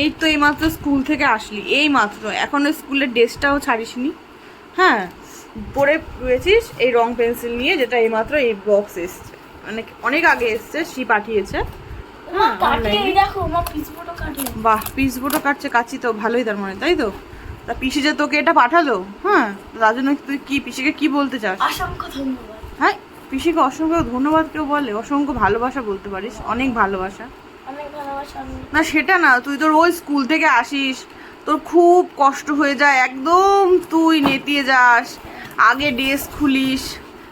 এই তো এই মাত্র স্কুল থেকে আসলি এই মাত্র। এখনও স্কুলের ড্রেসটাও ছাড়িসনি। হ্যাঁ পরে রয়েছিস এই রং পেন্সিল নিয়ে যেটা এই মাত্র এই বক্স এসছে। অনেক অনেক আগে এসছে সি পাঠিয়েছে। হ্যাঁ, বাহ পিস বোটো কাটছে কাচ্ছি তো ভালোই তার মানে তাই তো? তা পিসি যে তোকে এটা পাঠালো? হ্যাঁ তার জন্য তুই কি পিসিকে কি বলতে চাস? হ্যাঁ পিসিকে অসংখ্য ধন্যবাদ কেউ বলে অসংখ্য ভালোবাসা বলতে পারিস অনেক ভালোবাসা। না সেটা না তুই তো রোজ স্কুল থেকে আসিস তোর খুব কষ্ট হয়ে যায় একদম তুই নেতিয়ে যাস আগে ড্রেস খুলিস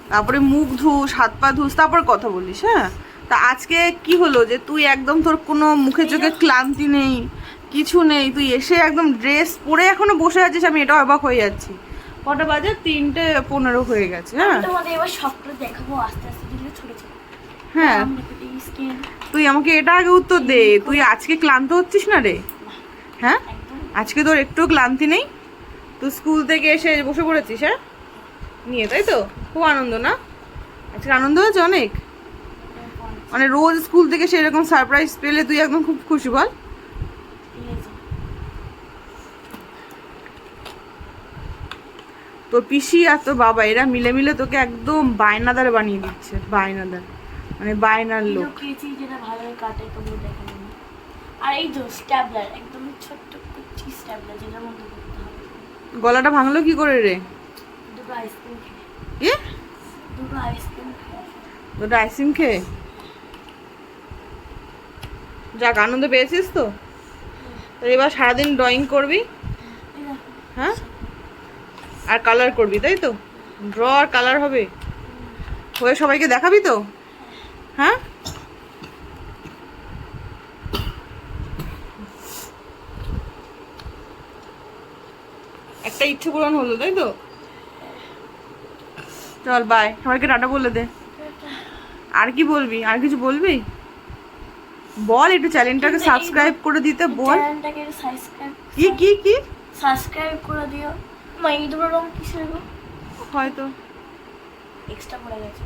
তারপরে মুখ ধুস হাত পা ধুস তারপর কথা বলিস হ্যাঁ? তা আজকে কি হলো যে তুই একদম তোর কোনো মুখে চোখে ক্লান্তি নেই কিছু নেই তুই এসে একদম ড্রেস পরে এখনও বসে আছিস আমি এটা অবাক হয়ে যাচ্ছি। কটা বাজে? তিনটে পনেরো হয়ে গেছে হ্যাঁ? তোমাদের এবার সবটা দেখাবো আস্তে আস্তে ধীরে ছোট ছোট। হ্যাঁ। তুই আমাকে এটা আগে উত্তর দে। তুই আজকে ক্লান্ত হচ্ছিস না রে? হ্যাঁ? আজকে তোর একটু ক্লান্তি নেই? তুই স্কুল থেকে এসে বসে পড়েছিস হ্যাঁ? নিয়ে তাই তো? খুব আনন্দ না? আজকে আনন্দ হয়েছে অনেক? মানে রোজ স্কুল থেকে সেরকম সারপ্রাইজ পেলে তুই একদম খুব খুশি বল। তোর পিসি আর তোর বাবা এরা মিলে মিলে তোকে একদম বায়নাদার বানিয়ে দিচ্ছে বায়নাদার। মানে বায়নার লোক কেচি যেটা ভালো কাটে তবু দেখে নিন আর এই তো স্ট্যাবলার একদম ছোট্ট কুচি স্ট্যাবলার যেটার মধ্যে করতে হবে। গলাটা ভাঙলো কি করে রে? দুটো আইসক্রিম খেয়ে। দুটো আইসক্রিম খেয়ে। তোটা আইসক্রিম খেয়ে? যাক আনন্দ পেয়েছিস তো? তো এবার সারাদিন ড্রয়িং করবি? হ্যাঁ? আর কালার করবি তাই তো? ড্র আর কালার হবে। হয়ে সবাইকে দেখাবি তো? হ্যাঁ? একটা ইচ্ছে পূরণ হলো তাই তো? চল বাই সবাইকে টাটা বলে দে। আর কি বলবি? আর কিছু বলবি? বল একটু চ্যানেলটাকে সাবস্ক্রাইব করে দিতে বল। চ্যানেলটাকে সাবস্ক্রাইব কি কি কি? সাবস্ক্রাইব করে দিও। মা এই দুটো রং কিসের হয়তো। এক্সট্রা পড়ে গেছে।